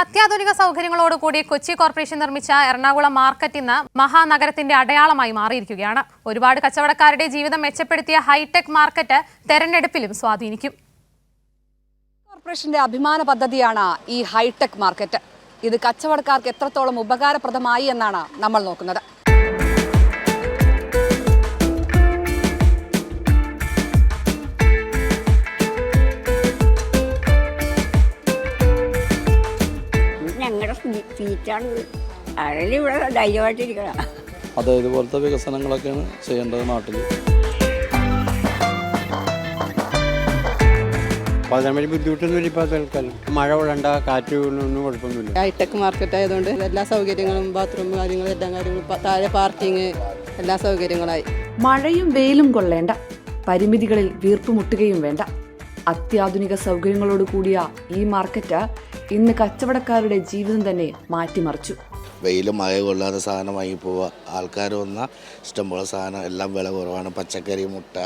അത്യാധുനിക സൗകര്യങ്ങളോടുകൂടി കൊച്ചി കോർപ്പറേഷൻ നിർമ്മിച്ച എറണാകുളം മാർക്കറ്റ് ഇന്ന് മഹാനഗരത്തിന്റെ അടയാളമായി മാറിയിരിക്കുകയാണ്. ഒരുപാട് കച്ചവടക്കാരുടെ ജീവിതം മെച്ചപ്പെടുത്തിയ ഹൈടെക് മാർക്കറ്റ് തെരഞ്ഞെടുപ്പിലും സ്വാധീനിക്കും. കോർപ്പറേഷന്റെ അഭിമാന പദ്ധതിയാണ് ഈ ഹൈടെക് മാർക്കറ്റ്. ഇത് കച്ചവടക്കാർക്ക് എത്രത്തോളം ഉപകാരപ്രദമായി എന്നാണ് നമ്മൾ നോക്കുന്നത്. ഞങ്ങളുടെ സീറ്റാണ് ഇവിടെ ധൈര്യമായിട്ടിരിക്കണം. അത് ഇതുപോലത്തെ വികസനങ്ങളൊക്കെയാണ് ചെയ്യേണ്ടത് നാട്ടിൽ വലിയ ബുദ്ധിമുട്ടൊന്നുമില്ല ഇപ്പോൾ തൽക്കാലം മഴ കൊള്ളണ്ട കാറ്റ് ഒന്നും കുഴപ്പമൊന്നുമില്ല. ഹൈടെക് മാർക്കറ്റ് ആയതുകൊണ്ട് എല്ലാ സൗകര്യങ്ങളും ബാത്റൂം കാര്യങ്ങളും എല്ലാ കാര്യങ്ങളും താഴെ പാർക്കിങ് എല്ലാ സൗകര്യങ്ങളായി. മഴയും വെയിലും കൊള്ളേണ്ട. പരിമിതികളിൽ വീർപ്പുമുട്ടുകയും വേണ്ട. അത്യാധുനിക സൗകര്യങ്ങളോട് കൂടിയ ഈ മാർക്കറ്റ് ഇന്ന് കച്ചവടക്കാരുടെ ജീവിതം തന്നെ മാറ്റിമറിച്ചു. വെയിലും മഴ കൊള്ളാതെ സാധനം വാങ്ങി പോവുക ആൾക്കാർ വന്നാൽ ഇഷ്ടംപോലെ സാധനം എല്ലാം വില കുറവാണ്. പച്ചക്കറി മുട്ട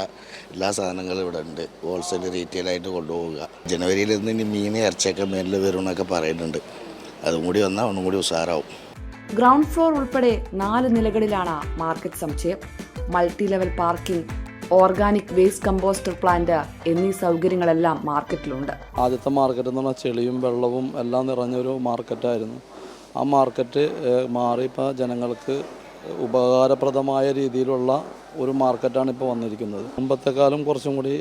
എല്ലാ സാധനങ്ങളും ഇവിടെ ഉണ്ട്. ഹോൾസെയിൽ റീറ്റെയിലായിട്ട് കൊണ്ടുപോവുക. ജനുവരിയിൽ നിന്ന് ഇനി മീൻ ഇറച്ചിയൊക്കെ മേലിൽ വരുമെന്നൊക്കെ പറയുന്നുണ്ട്. അതും കൂടി വന്നാൽ ഒന്നും കൂടി ഉഷാറാവും. ഗ്രൗണ്ട് ഫ്ലോർ ഉൾപ്പെടെ നാല് നിലകളിലാണ് മാർക്കറ്റ് സമുച്ചയം multi level parking organic waste composter plant എന്നീ സൗകര്യങ്ങളെല്ലാം മാർക്കറ്റിലുണ്ട്. ആദ്യത്തെ മാർക്കറ്റ് എന്ന് പറഞ്ഞാൽ ചെളിയും വെള്ളവും എല്ലാം നിറഞ്ഞൊരു മാർക്കറ്റായിരുന്നു. ആ മാർക്കറ്റ് മാറി ഇപ്പോൾ ജനങ്ങൾക്ക് ഉപകാരപ്രദമായ രീതിയിലുള്ള ഒരു മാർക്കറ്റാണ് ഇപ്പോൾ വന്നിരിക്കുന്നത്. മുമ്പത്തെക്കാലം കുറച്ചും കൂടി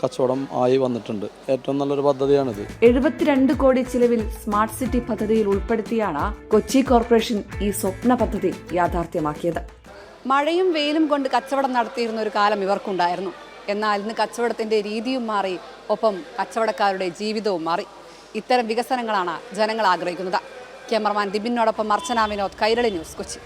കച്ചവടം ആയി വന്നിട്ടുണ്ട്. ഏറ്റവും നല്ലൊരു പദ്ധതിയാണിത്. എഴുപത്തിരണ്ട് കോടി ചിലവിൽ സ്മാർട്ട് സിറ്റി പദ്ധതിയിൽ ഉൾപ്പെടുത്തിയാണ് കൊച്ചി കോർപ്പറേഷൻ ഈ സ്വപ്ന പദ്ധതി യാഥാർത്ഥ്യമാക്കിയത്. മഴയും വെയിലും കൊണ്ട് കച്ചവടം നടത്തിയിരുന്ന ഒരു കാലം ഇവർക്കുണ്ടായിരുന്നു. എന്നാൽ ഇന്ന് കച്ചവടത്തിന്റെ രീതിയും മാറി ഒപ്പം കച്ചവടക്കാരുടെ ജീവിതവും മാറി. ഇത്തരം വികസനങ്ങളാണ് ജനങ്ങൾ ആഗ്രഹിക്കുന്നത്. ക്യാമറമാൻ ദിബിനോടൊപ്പം അർച്ചന വിനോദ് കൈരളി ന്യൂസ് കൊച്ചി.